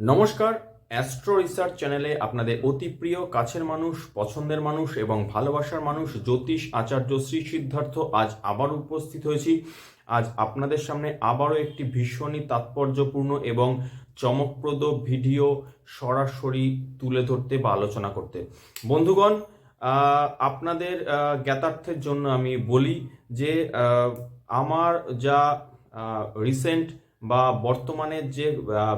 নমস্কার astro research চ্যানেলে আপনাদের অতি প্রিয় কাছের মানুষ, পছন্দের মানুষ এবং ভালোবাসার মানুষ জ্যোতিষ আচার্য শ্রী সিদ্ধার্থ আজ আবার উপস্থিত হয়েছি। আজ আপনাদের সামনে আবারও একটি ভীষণই তাৎপর্যপূর্ণ এবং চমকপ্রদ ভিডিও সরাসরি তুলে ধরতে বা আলোচনা করতে। বন্ধুগণ আপনাদের জ্ঞাতার্থের জন্য আমি বলি যে আমার যা রিসেন্ট বা বর্তমানের যে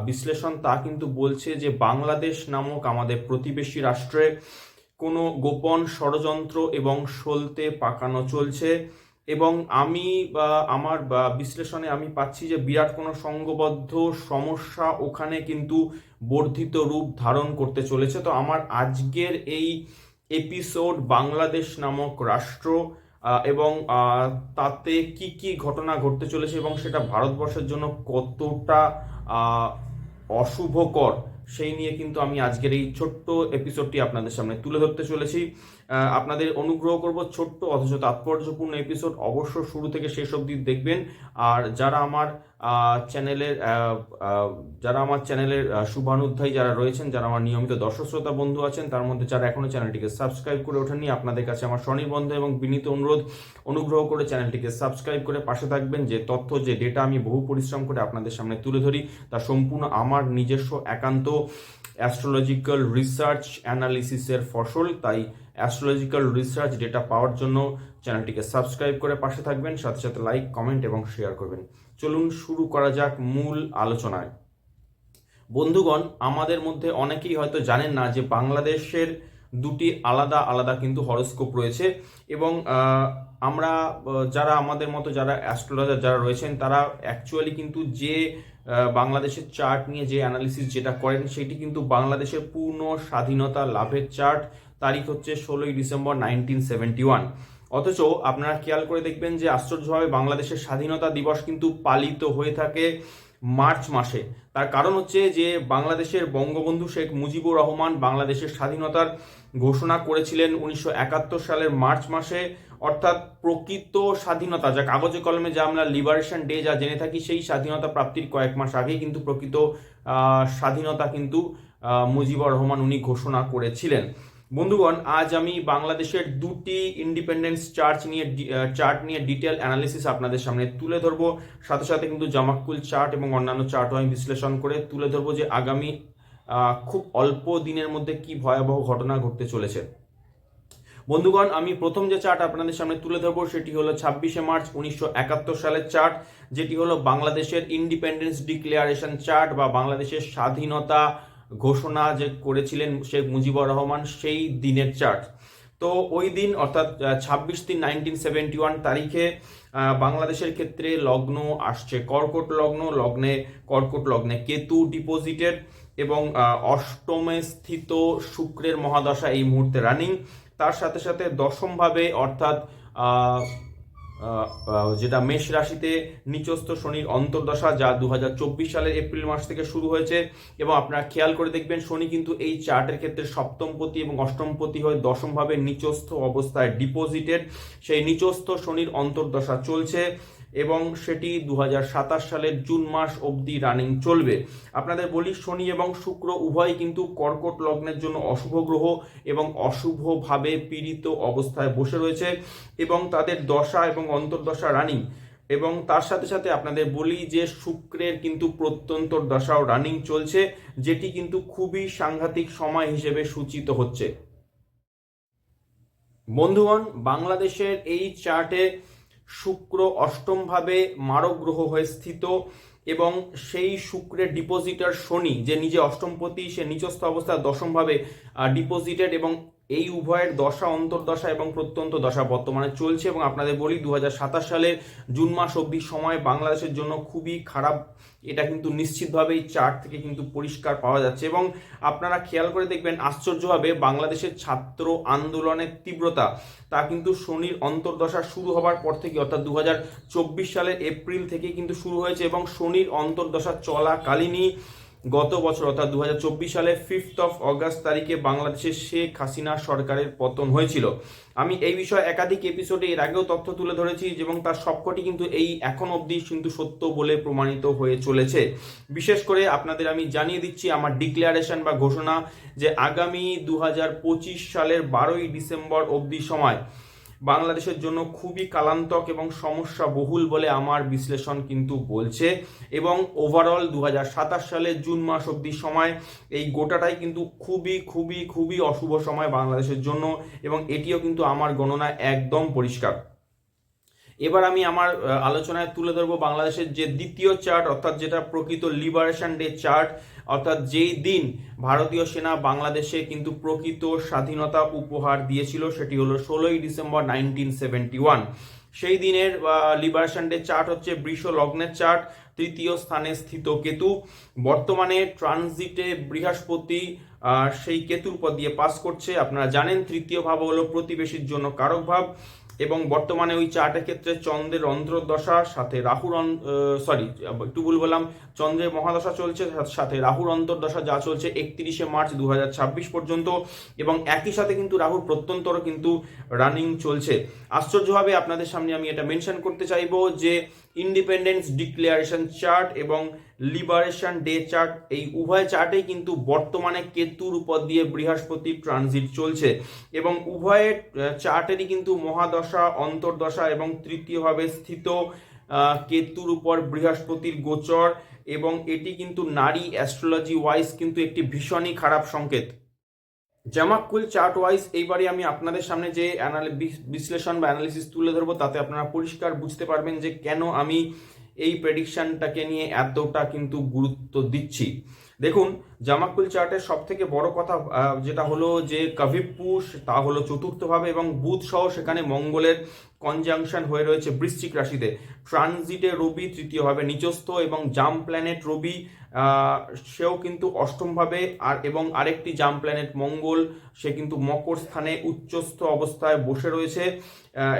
বিশ্লেষণ তা কিন্তু বলছে যে বাংলাদেশ নামক আমাদের প্রতিবেশী রাষ্ট্রে কোনো গোপন ষড়যন্ত্র এবং সলতে পাকানো চলছে। এবং আমি বা আমার বিশ্লেষণে আমি পাচ্ছি যে বিরাট কোনো সংঘবদ্ধ সমস্যা ওখানে কিন্তু বর্ধিত রূপ ধারণ করতে চলেছে। তো আমার আজকের এই এপিসোড বাংলাদেশ নামক রাষ্ট্র এবং তাতে কি কি ঘটনা ঘটতে চলেছে এবং সেটা ভারতবর্ষের জন্য কতটা অশুভকর, সেই নিয়ে কিন্তু আমি আজকের এই ছোট্ট এপিসোডটি আপনাদের সামনে তুলে ধরতে চলেছি। আপনাদের অনুগ্রহ করব ছোট্ট অথচ তাৎপর্যপূর্ণ এপিসোড অবশ্য শুরু থেকে শেষ অবধি দেখবেন। আর যারা আমার চ্যানেলের যারা আমার চ্যানেলের শুভানুধ্যায়ী যারা রয়েছেন, যারা আমার নিয়মিত দর্শক শ্রোতা বন্ধু আছেন, তার মধ্যে যারা এখনও চ্যানেলটিকে সাবস্ক্রাইব করে ওঠেননি, আপনাদের কাছে আমার স্বনির্বন্ধ এবং বিনীত অনুরোধ, অনুগ্রহ করে চ্যানেলটিকে সাবস্ক্রাইব করে পাশে থাকবেন। যে তথ্য, যে ডেটা আমি বহু পরিশ্রম করে আপনাদের সামনে তুলে ধরি, তা সম্পূর্ণ আমার নিজস্ব একান্ত অ্যাস্ট্রোলজিক্যাল রিসার্চ অ্যানালিসিসের ফসল। তাই অ্যাস্ট্রোলজিক্যাল রিসার্চ ডেটা পাওয়ার জন্য চ্যানেলটিকে সাবস্ক্রাইব করে পাশে থাকবেন, সাথে সাথে লাইক কমেন্ট এবং শেয়ার করবেন। চলুন শুরু করা যাক মূল আলোচনায়। বন্ধুগণ, আমাদের মধ্যে অনেকেই হয়তো জানেন না যে বাংলাদেশের দুটি আলাদা আলাদা কিন্তু হরস্কোপ রয়েছে এবং আমরা যারা আমাদের মতো যারা অ্যাস্ট্রোলজার যারা রয়েছেন, তারা অ্যাকচুয়ালি কিন্তু যে বাংলাদেশের চার্ট নিয়ে যে অ্যানালিসিস যেটা করেন, সেটি কিন্তু বাংলাদেশের পূর্ণ স্বাধীনতা লাভের চার্ট তারিখ হচ্ছে ষোলোই ডিসেম্বর নাইনটিন সেভেন্টি ওয়ান অথচ আপনারা খেয়াল করে দেখবেন যে আশ্চর্যভাবে বাংলাদেশের স্বাধীনতা দিবস কিন্তু পালিত হয়ে থাকে মার্চ মাসে। তার কারণ হচ্ছে যে বাংলাদেশের বঙ্গবন্ধু শেখ মুজিবুর রহমান বাংলাদেশের স্বাধীনতার ঘোষণা করেছিলেন উনিশশো একাত্তর সালের মার্চ মাসে। অর্থাৎ প্রকৃত স্বাধীনতা, যা কাগজে কলমে যা আমরা লিবারেশন ডে যা জেনে থাকি, সেই স্বাধীনতা প্রাপ্তির কয়েক মাস আগেই কিন্তু প্রকৃত স্বাধীনতা কিন্তু মুজিবুর রহমান উনি ঘোষণা করেছিলেন। বন্ধুগণ, আজ আমি বাংলাদেশের দুটি ইন্ডিপেন্ডেন্স চার্চ নিয়ে চার্ট নিয়ে ডিটেল অ্যানালিসিস আপনাদের সামনে তুলে ধরবো। সাথে সাথে কিন্তু জামাকুল চার্ট এবং অন্যান্য চার্টও আমি বিশ্লেষণ করে তুলে ধরবো যে আগামী খুব অল্প দিনের মধ্যে কি ভয়াবহ ঘটনা ঘটতে চলেছে। বন্ধুগণ, আমি প্রথম যে চার্ট আপনাদের সামনে তুলে ধরবো সেটি হলো ছাব্বিশে মার্চ উনিশশো একাত্তর সালের চার্ট যেটি হলো বাংলাদেশের ইন্ডিপেন্ডেন্স ডিক্লেয়ারেশন চার্ট বা বাংলাদেশের স্বাধীনতা ঘোষণা যে করেছিলেন শেখ মুজিবুর রহমান সেই দিনের চার্ট। তো ওই দিন অর্থাৎ ছাব্বিশ তিন নাইনটিন সেভেন্টি ওয়ান তারিখে বাংলাদেশের ক্ষেত্রে লগ্ন আসছে। কর্কট লগ্ন, লগ্নে, কর্কট লগ্নে কেতু ডিপোজিটেড এবং অষ্টমে স্থিত শুক্রের মহাদশা এই মুহূর্তে রানিং তার সাথে সাথে দশমভাবে অর্থাৎ যেটা মেষ রাশিতে নিচস্থ শনির অন্তর্দশা, যা দু হাজার চব্বিশ সালের এপ্রিল মাস থেকে শুরু হয়েছে। এবং আপনারা খেয়াল করে দেখবেন, শনি কিন্তু এই চার্টের ক্ষেত্রে সপ্তমপতি এবং অষ্টমপতি হয়ে দশমভাবে নিচস্থ অবস্থায় ডিপোজিটেড সেই নিচস্থ শনির অন্তর্দশা চলছে। এবং সেটি দু হাজার সাতাশ সালের জুন মাস অবধি রানিং চলবে। আপনাদের বলি, শনি এবং শুক্র উভয় কিন্তু কর্কট লগ্নের জন্য অশুভ গ্রহ এবং অশুভভাবে পীড়িত অবস্থায় বসে রয়েছে এবং তাদের দশা এবং অন্তর্দশা রানিং এবং তার সাথে সাথে আপনাদের বলি যে, শুক্রের কিন্তু প্রত্যন্তর দশাও রানিং চলছে, যেটি কিন্তু খুবই সাংঘাতিক সময় হিসেবে সূচিত হচ্ছে। বন্ধুগণ, বাংলাদেশের এই চার্টে শুক্র অষ্টমভাবে মারক গ্রহ হয়ে স্থিত এবং সেই শুক্রের ডিপোজিটার শনি, যে নিজে অষ্টমপতি, সে নিচস্থ অবস্থা দশমভাবে ডিপোজিটেড এবং এই উভয়ের দশা, অন্তর্দশা এবং প্রত্যন্ত দশা বর্তমানে চলছে এবং আপনাদের বলি দু হাজার সাতাশ সালের জুন মাস অবধি সময় বাংলাদেশের জন্য খুবই খারাপ। এটা কিন্তু নিশ্চিতভাবে এই চার্ট থেকে কিন্তু পরিষ্কার পাওয়া যাচ্ছে এবং আপনারা খেয়াল করে দেখবেন আশ্চর্যভাবে বাংলাদেশের ছাত্র আন্দোলনের তীব্রতা, তা কিন্তু শনির অন্তর্দশা শুরু হবার পর থেকে অর্থাৎ দু হাজার চব্বিশ সালের এপ্রিল থেকে কিন্তু শুরু হয়েছে এবং শনির অন্তর্দশা চলাকালীনই গত বছর, অর্থাৎ দু হাজার চব্বিশ সালে ফিফথ অফ অগাস্ট তারিখে বাংলাদেশের শেখ হাসিনা সরকারের পতন হয়েছিল। আমি এই বিষয়ে একাধিক এপিসোডে এর আগেও তথ্য তুলে ধরেছি এবং তার সবকটি কিন্তু এই এখন অবধি কিন্তু সত্য বলে প্রমাণিত হয়ে চলেছে। বিশেষ করে আপনাদের আমি জানিয়ে দিচ্ছি আমার ডিক্লারেশন বা ঘোষণা যে আগামী দু হাজার পঁচিশ সালের বারোই ডিসেম্বর অবধি সময় বাংলাদেশের জন্য খুবই কালান্তক এবং সমস্যা বহুল বলে আমার বিশ্লেষণ কিন্তু বলছে। এবং ওভারঅল দু হাজার সাতাশ সালের জুন মাস অবধি সময়, এই গোটাটাই কিন্তু খুবই খুবই খুবই অশুভ সময় বাংলাদেশের জন্য এবং এটিও কিন্তু আমার গণনা একদম পরিষ্কার। এবার আমি আমার আলোচনায় তুলে ধরবো বাংলাদেশের যে দ্বিতীয় চার্ট, অর্থাৎ যেটা প্রকৃত লিবারেশন ডে চার্ট, অর্থাৎ যেই দিন ভারতীয় সেনা বাংলাদেশে কিন্তু প্রকৃত স্বাধীনতা উপহার দিয়েছিল, সেটি হলো ষোলোই ডিসেম্বর নাইনটিন সেভেন্টি ওয়ান সেই দিনের লিবারেশন ডে চার্ট হচ্ছে বৃষ লগ্নের চার্ট, তৃতীয় স্থানে স্থিত কেতু। বর্তমানে ট্রানজিটে বৃহস্পতি সেই কেতুর পদ দিয়ে পাস করছে। আপনারা জানেন, তৃতীয় ভাব হলো প্রতিবেশীর জন্য কারক ভাব। এবং বর্তমানে ওই চার্টের ক্ষেত্রে চন্দ্রের অন্তর্দশা সাথে রাহুর সরি একটু ভুল বললাম, চন্দ্রের মহাদশা চলছে, সাথে রাহুর অন্তর্দশা যা চলছে একত্রিশে মার্চ দু হাজার ছাব্বিশ পর্যন্ত এবং একই সাথে কিন্তু রাহুর প্রত্যন্তর কিন্তু রানিং চলছে। আশ্চর্যভাবে আপনাদের সামনে আমি এটা মেনশন করতে চাইব যে ইন্ডিপেন্ডেন্স ডিক্লারেশন চার্ট এবং লিবারেশন ডে চার্ট এই উভয় চার্টেই কিন্তু বর্তমানে কেতুর উপর দিয়ে বৃহস্পতি ট্রানজিট চলছে। এবং উভয়ের চার্টেরই কিন্তু মহাদশা, অন্তর্দশা এবং তৃতীয়ভাবে স্থিত কেতুর উপর বৃহস্পতির গোচর এবং এটি কিন্তু নারী অ্যাস্ট্রোলজি ওয়াইজ কিন্তু একটি ভীষণই খারাপ সংকেত। জামাকুল চার্ট ওয়াইজ এইবারে আমি আপনাদের সামনে যে বিশ্লেষণ বা অ্যানালিসিস তুলে ধরবো, তাতে আপনারা পরিষ্কার বুঝতে পারবেন যে কেন আমি এই প্রেডিকশনটাকে নিয়ে এতটা কিন্তু গুরুত্ব দিচ্ছি। দেখুন জামাকুল চার্টের সব থেকে বড় কথা যেটা হলো যে কভিপুষ তা হলো চতুর্থভাবে এবং বুধ সহ সেখানে মঙ্গলের কনজাংশন হয়ে রয়েছে বৃশ্চিক রাশিতে। ট্রানজিটে রবি, তৃতীয়ভাবে নিচস্থ এবং জাম প্ল্যানেট রবি সেও কিন্তু অষ্টমভাবে, আর এবং আরেকটি জাম প্ল্যানেট মঙ্গল, সে কিন্তু মকর স্থানে উচ্চস্থ অবস্থায় বসে রয়েছে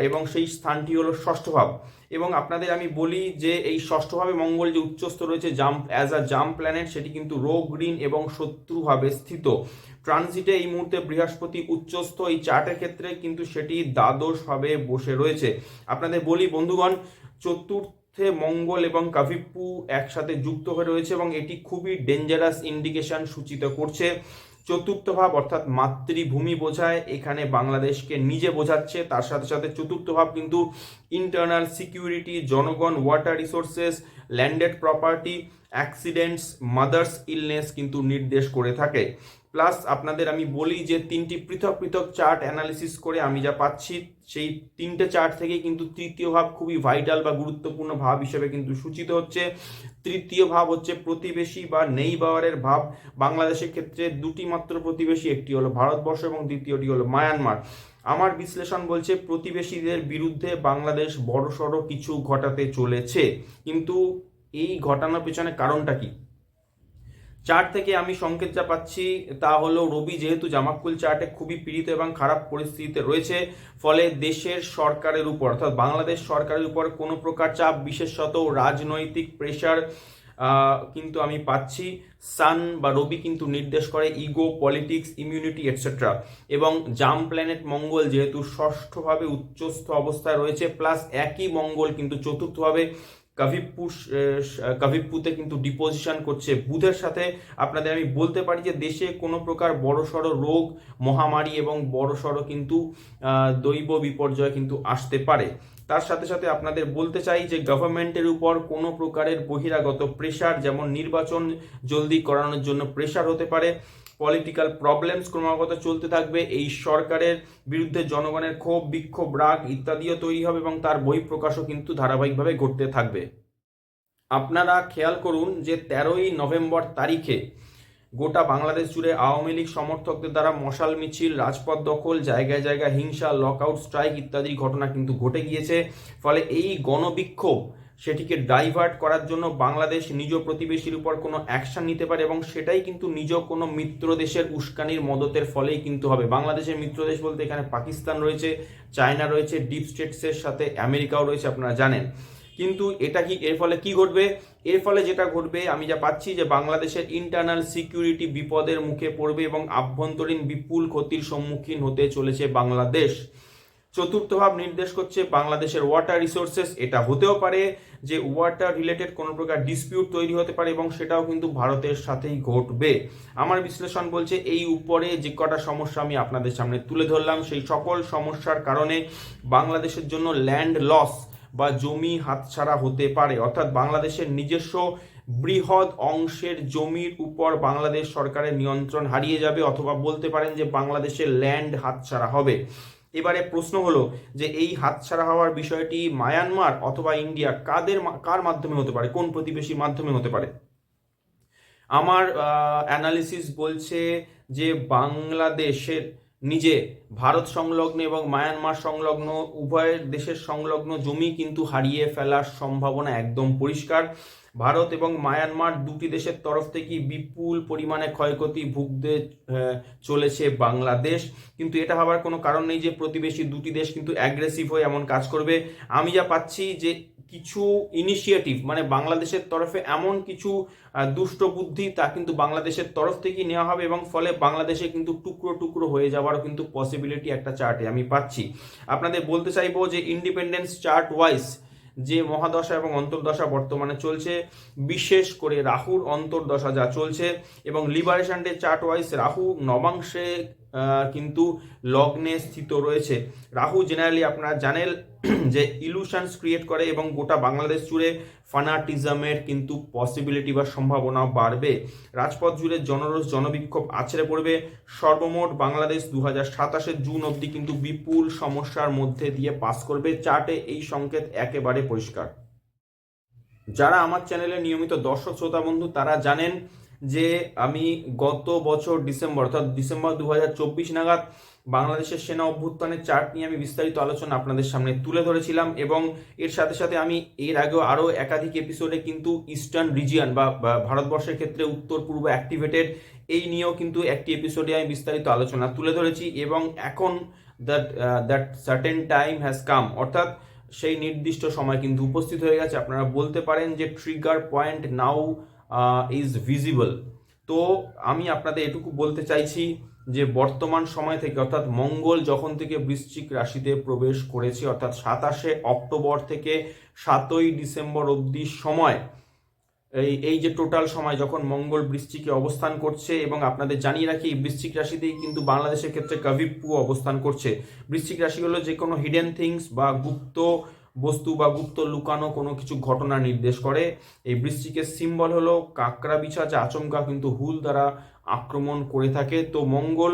এবং সেই স্থানটি হলো ষষ্ঠ ভাব এবং আপনাদের আমি বলি যে এই ষষ্ঠভাবে মঙ্গল যে উচ্চস্থ রয়েছে জাম অ্যাজ আ জাম প্ল্যানেট, সেটি কিন্তু রোগ, ঋণ এবং শত্রুভাবে স্থিত। ট্রানজিটে এই মুহূর্তে বৃহস্পতি উচ্চস্থ, এই চার্টের ক্ষেত্রে কিন্তু সেটি দ্বাদশভাবে বসে রয়েছে। আপনাদের বলি, বন্ধুগণ, চতুর্থে মঙ্গল এবং কাভিপ্পু একসাথে যুক্ত হয়ে রয়েছে এবং এটি খুবই ডেঞ্জারাস ইন্ডিকেশন সূচিত করছে। চতুর্থ ভাব অর্থাৎ মাতৃভূমি বোঝায়, এখানে বাংলাদেশকে নিজে বোঝাচ্ছে। তার সাথে সাথে চতুর্থ ভাব কিন্তু ইন্টারনাল সিকিউরিটি জনগণ water resources landed property accidents mother's illness কিন্তু নির্দেশ করে থাকে। প্লাস আপনাদের আমি বলি যে তিনটি পৃথক পৃথক চার্ট অ্যানালিসিস করে আমি যা পাচ্ছি, সেই তিনটে চার্ট থেকেই কিন্তু তৃতীয় ভাব খুবই ভাইটাল বা গুরুত্বপূর্ণ ভাব হিসেবে কিন্তু সূচিত হচ্ছে। তৃতীয় ভাব হচ্ছে প্রতিবেশী বা নেই বাওয়ারের ভাব। বাংলাদেশের ক্ষেত্রে দুটি মাত্র প্রতিবেশী, একটি হলো ভারতবর্ষ এবং দ্বিতীয়টি হলো মায়ানমার। আমার বিশ্লেষণ বলছে প্রতিবেশীদের বিরুদ্ধে বাংলাদেশ বড়সড় কিছু ঘটাতে চলেছে। কিন্তু এই ঘটানোর পেছনে কারণটা কি? চার্ট থেকে আমি সংকেত যা পাচ্ছি তা হলো রবি যেহেতু জামাকুল চার্টে খুবই পীড়িত এবং খারাপ পরিস্থিতিতে রয়েছে। ফলে দেশের সরকারের উপর অর্থাৎ বাংলাদেশ সরকারের উপর কোনো প্রকার চাপ, বিশেষত রাজনৈতিক প্রেশার কিন্তু আমি পাচ্ছি। সান বা রবি কিন্তু নির্দেশ করে ইগো পলিটিক্স ইমিউনিটি এটসেট্রা এবং জাম প্ল্যানেট মঙ্গল যেহেতু ষষ্ঠভাবে উচ্চস্থ অবস্থায় রয়েছে প্লাস একই মঙ্গল কিন্তু চতুর্থভাবে কাভিপুস কাভিপুতে কিন্তু ডিপোজিশন করছে। বুধের সাথে আপনাদের আমি বলতে পারি যে দেশে কোনো প্রকার বড়সড় রোগ, মহামারী এবং বড়সড় কিন্তু দৈব বিপর্যয় কিন্তু আসতে পারে। তার সাথে সাথে আপনাদের বলতে চাই যে গভর্নমেন্টের উপর কোনো প্রকারের বহিরাগত প্রেশার যেমন নির্বাচন জলদি করানোর জন্য প্রেশার হতে পারে পলিটিক্যাল প্রবলেমস ক্রমাগত চলতে থাকবে। এই সরকারের বিরুদ্ধে জনগণের ক্ষোভ, বিক্ষোভ, রাগ ইত্যাদিও তৈরি হবে এবং তার বহিঃপ্রকাশও কিন্তু ধারাবাহিকভাবে ঘটতে থাকবে। আপনারা খেয়াল করুন যে তেরোই নভেম্বর তারিখে গোটা বাংলাদেশ জুড়ে আওয়ামী লীগ সমর্থকদের দ্বারা মশাল মিছিল, রাজপথ দখল, জায়গায় জায়গায় হিংসা লকআউট স্ট্রাইক ইত্যাদি ঘটনা কিন্তু ঘটে গিয়েছে। ফলে এই গণবিক্ষোভ সেটিকে ডাইভার্ট করার জন্য বাংলাদেশ নিজ প্রতিবেশীর উপর কোনো অ্যাকশন নিতে পারে এবং সেটাই কিন্তু নিজ কোনো মিত্র দেশের উস্কানির মদতের ফলেই কিন্তু হবে। বাংলাদেশের মিত্র দেশ বলতে এখানে পাকিস্তান রয়েছে, চায়না রয়েছে ডিপ স্টেটসের সাথে আমেরিকাও রয়েছে, আপনারা জানেন। কিন্তু এটা কি, এর ফলে কি ঘটবে? এর ফলে যেটা ঘটবে, আমি যা পাচ্ছি যে বাংলাদেশের ইন্টারনাল সিকিউরিটি বিপদের মুখে পড়বে এবং আভ্যন্তরীণ বিপুল ক্ষতির সম্মুখীন হতে চলেছে বাংলাদেশ। চতুর্থ ভাব নির্দেশ করছে বাংলাদেশের ওয়াটার রিসোর্সেস এটা হতেও পারে যে ওয়াটার রিলেটেড কোনো প্রকার ডিসপিউট তৈরি হতে পারে এবং সেটাও কিন্তু ভারতের সাথেই ঘটবে। আমার বিশ্লেষণ বলছে এই উপরে যে কটা সমস্যা আমি আপনাদের সামনে তুলে ধরলাম, সেই সকল সমস্যার কারণে বাংলাদেশের জন্য ল্যান্ড লস বা জমি হাতছাড়া হতে পারে। অর্থাৎ বাংলাদেশের নিজস্ব বৃহৎ অংশের জমির উপর বাংলাদেশ সরকারের নিয়ন্ত্রণ হারিয়ে যাবে অথবা বলতে পারেন যে বাংলাদেশের ল্যান্ড হাতছাড়া হবে। এবারে প্রশ্ন হলো যে এই হাতছাড়া হওয়ার বিষয়টি মায়ানমার অথবা ইন্ডিয়া কাদের কার মাধ্যমে হতে পারে? কোন প্রতিবেশীর মাধ্যমে হতে পারে? আমার অ্যানালিসিস বলছে যে বাংলাদেশের নিজে ভারত সংলগ্ন এবং মায়ানমার সংলগ্ন, উভয় দেশের সংলগ্ন জমি কিন্তু হারিয়ে ফেলার সম্ভাবনা একদম পরিষ্কার। ভারত এবং মায়ানমার দুটি দেশের তরফ থেকেই বিপুল পরিমাণে ক্ষয়ক্ষতি ভুগতে চলেছে বাংলাদেশ। কিন্তু এটা হবার কোনো কারণ নেই যে প্রতিবেশী দুটি দেশ কিন্তু অ্যাগ্রেসিভ হয়ে এমন কাজ করবে। আমি যা পাচ্ছি যে কিছু ইনিশিয়েটিভ মানে বাংলাদেশের তরফে এমন কিছু দুষ্ট বুদ্ধি তা কিন্তু বাংলাদেশের তরফ থেকেই নেওয়া হবে এবং ফলে বাংলাদেশে কিন্তু টুকরো টুকরো হয়ে যাওয়ারও কিন্তু পসিবিলিটি একটা চার্টে আমি পাচ্ছি। আপনাদের বলতে চাইব যে ইন্ডিপেন্ডেন্স চার্ট ওয়াইজ যে মহাদশা এবং অন্তর্দশা বর্তমানে চলছে, বিশেষ করে রাহুর অন্তর্দশা যা চলছে এবং liberation day chart wise Rahu নবাংশে কিন্তু লগ্নে স্থিত রয়েছে। রাহু জেনারেলি আপনারা জানেন যে ইলুশনস ক্রিয়েট করে এবং গোটা বাংলাদেশ জুড়ে ফানাটিজমের কিন্তু পসিবিলিটি বা সম্ভাবনা বাড়বে। রাজপথ জুড়ে জনরোষ, জনবিক্ষোভ আছড়ে পড়বে। সর্বমোট বাংলাদেশ দু হাজার জুন অবধি কিন্তু বিপুল সমস্যার মধ্যে দিয়ে পাস করবে। চার্টে এই সংকেত একেবারে পরিষ্কার। যারা আমার চ্যানেলে নিয়মিত দর্শক, শ্রোতা, বন্ধু, তারা জানেন যে আমি গত বছর ডিসেম্বর, অর্থাৎ ডিসেম্বর দু হাজার চব্বিশ নাগাদ বাংলাদেশের সেনা অভ্যুত্থানের চার্ট নিয়ে আমি বিস্তারিত আলোচনা আপনাদের সামনে তুলে ধরেছিলাম এবং এর সাথে সাথে আমি এর আগেও আরও একাধিক এপিসোডে কিন্তু ইস্টার্ন রিজিয়ন বা ভারতবর্ষের ক্ষেত্রে উত্তর, পূর্ব অ্যাক্টিভেটেড এই নিয়েও কিন্তু একটি এপিসোডে আমি বিস্তারিত আলোচনা তুলে ধরেছি এবং এখন that that certain time has come অর্থাৎ সেই নির্দিষ্ট সময় কিন্তু উপস্থিত হয়ে গেছে। আপনারা বলতে পারেন যে trigger point now is visible তো আমি আপনাদের এটুকু বলতে চাইছি যে বর্তমান সময় থেকে, অর্থাৎ মঙ্গল যখন থেকে বৃশ্চিক রাশিতে প্রবেশ করেছে, অর্থাৎ সাতাশে অক্টোবর থেকে সাতই ডিসেম্বর অবধি সময়, এই এই যে টোটাল সময় যখন মঙ্গল বৃশ্চিকে অবস্থান করছে এবং আপনাদের জানিয়ে রাখি বৃশ্চিক রাশিতেই কিন্তু বাংলাদেশের ক্ষেত্রে কবিপ্পু অবস্থান করছে। বৃশ্চিক রাশি হলো যে কোনো হিডেন থিংস বা গুপ্ত বস্তু বা গুপ্ত লুকানো কোনো কিছু ঘটনা নির্দেশ করে। এই বৃশ্চিকের সিম্বল হলো কাকড়া বিছা যা আচমকা কিন্তু হুল দ্বারা আক্রমণ করে থাকে। তো মঙ্গল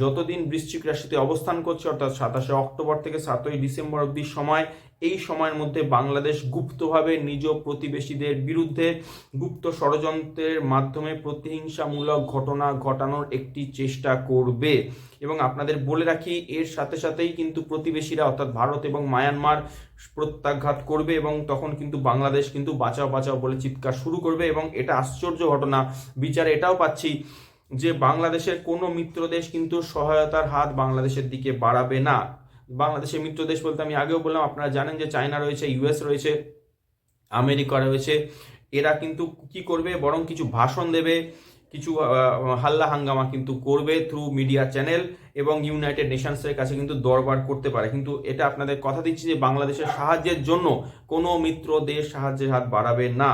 যতদিন বৃশ্চিক রাশিতে অবস্থান করছে, অর্থাৎ সাতাশে অক্টোবর থেকে সাতই ডিসেম্বর অবধি সময়, এই সময়ের মধ্যে বাংলাদেশ গুপ্তভাবে নিজ প্রতিবেশীদের বিরুদ্ধে গুপ্ত ষড়যন্ত্রের মাধ্যমে প্রতিহিংসামূলক ঘটনা ঘটানোর একটি চেষ্টা করবে। এবং আপনাদের বলে রাখি, এর সাথে সাথেই কিন্তু প্রতিবেশীরা, অর্থাৎ ভারত এবং মায়ানমার, প্রত্যাঘাত করবে এবং তখন কিন্তু বাংলাদেশ কিন্তু বাঁচাও বাঁচাও বলে চিৎকার শুরু করবে এবং এটা আশ্চর্য ঘটনা। বিচারে এটাও পাচ্ছি যে বাংলাদেশের কোনো মিত্র দেশ কিন্তু সহায়তার হাত বাংলাদেশের দিকে বাড়াবে না। বাংলাদেশের মিত্র দেশ বলতে আমি আগেও বললাম, আপনারা জানেন যে চায়না রয়েছে ইউএস রয়েছে, আমেরিকা রয়েছে। এরা কিন্তু কি করবে? বরং কিছু ভাষণ দেবে, কিছু হাল্লা হাঙ্গামা কিন্তু করবে থ্রু মিডিয়া চ্যানেল এবং ইউনাইটেড নেশনসের কাছে কিন্তু দরবার করতে পারে। কিন্তু এটা আপনাদের কথা দিচ্ছি যে বাংলাদেশের সাহায্যের জন্য কোনো মিত্র দেশ সাহায্যের হাত বাড়াবে না।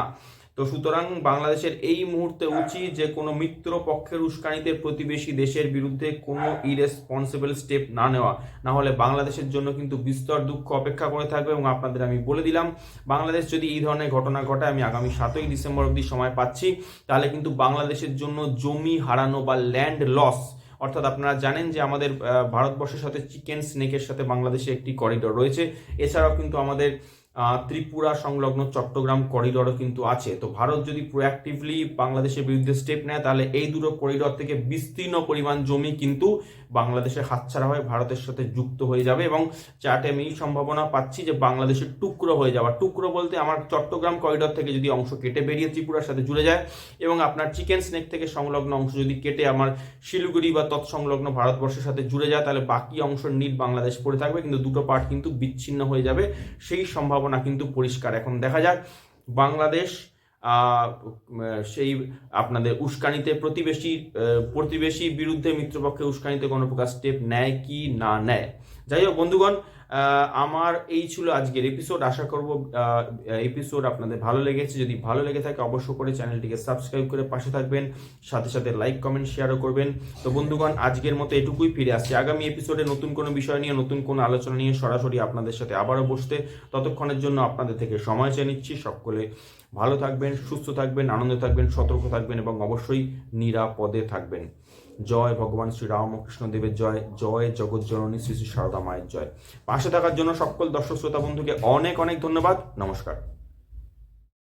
তো সুতরাং বাংলাদেশের এই মুহূর্তে উচিত যে কোনো মিত্র পক্ষের উস্কানিতে প্রতিবেশী দেশের বিরুদ্ধে কোনো ইরেসপন্সিবল স্টেপ না নেওয়া। না হলে বাংলাদেশের জন্য কিন্তু বিস্তর দুঃখ অপেক্ষা করে থাকবে এবং আপনাদের আমি বলে দিলাম, বাংলাদেশ যদি এই ধরনের ঘটনা ঘটায়, আমি আগামী সাতই ডিসেম্বর অবধি সময় পাচ্ছি। তাহলে কিন্তু বাংলাদেশের জন্য জমি হারানো বা ল্যান্ড লস অর্থাৎ আপনারা জানেন যে আমাদের ভারতবর্ষের সাথে চিকেন স্নেকের সাথে বাংলাদেশে একটি করিডোর রয়েছে। এছাড়াও কিন্তু আমাদের ত্রিপুরা সংলগ্ন চট্টগ্রাম করিডোরও কিন্তু আছে। তো ভারত যদি প্রোঅ্যাক্টিভলি বাংলাদেশের বিরুদ্ধে স্টেপ নেয়, তাহলে এই দুটো করিডর থেকে বিস্তীর্ণ পরিমাণ জমি কিন্তু বাংলাদেশের হাতছাড়া হয়ে ভারতের সাথে যুক্ত হয়ে যাবে এবং চার্টে আমি সম্ভাবনা পাচ্ছি যে বাংলাদেশের টুকরো হয়ে যাওয়া। টুকরো বলতে আমার চট্টগ্রাম করিডোর থেকে যদি অংশ কেটে বেরিয়ে ত্রিপুরার সাথে জুড়ে যায় এবং আপনার চিকেন স্নেক থেকে সংলগ্ন অংশ যদি কেটে আমার শিলিগুড়ি বা তৎসংলগ্ন ভারতবর্ষের সাথে জুড়ে যায়, তাহলে বাকি অংশ নিট বাংলাদেশ পড়ে থাকবে কিন্তু দুটো পার্ট কিন্তু বিচ্ছিন্ন হয়ে যাবে। সেই সম্ভাবনা কিন্তু পরিষ্কার। এখন দেখা যাক বাংলাদেশ সেই আপনাদের উস্কানিতে প্রতিবেশী আহ, প্রতিবেশী বিরুদ্ধে মিত্রপক্ষে উস্কানিতে কোনো প্রকার স্টেপ নেয় কি না নেয়? যাই হোক বন্ধুগণ আমার এই ছিল আজকের এপিসোড আশা করব এপিসোড আপনাদের ভালো লেগেছে। যদি ভালো লেগে থাকে অবশ্য করে চ্যানেলটিকে সাবস্ক্রাইব করে পাশে থাকবেন। সাথে সাথে লাইক কমেন্ট শেয়ারও করবেন। তো বন্ধুগণ, আজকের মতো এটুকুই ফিরে আসছি। আগামী এপিসোডে নতুন কোনো বিষয় নিয়ে, নতুন কোনো আলোচনা নিয়ে সরাসরি আপনাদের সাথে আবারও বসতে ততক্ষণের জন্য আপনাদের থেকে সময় চেয়ে নিচ্ছি। সকলে ভালো থাকবেন, সুস্থ থাকবেন, আনন্দে থাকবেন, সতর্ক থাকবেন এবং অবশ্যই নিরাপদে থাকবেন। জয়, ভগবান শ্রী রামকৃষ্ণ দেবের জয় জয় জগৎ জননী শ্রী শ্রী মায়ের জয়। পাশে থাকার জন্য সকল দর্শক, শ্রোতা বন্ধুকে অনেক অনেক ধন্যবাদ। নমস্কার।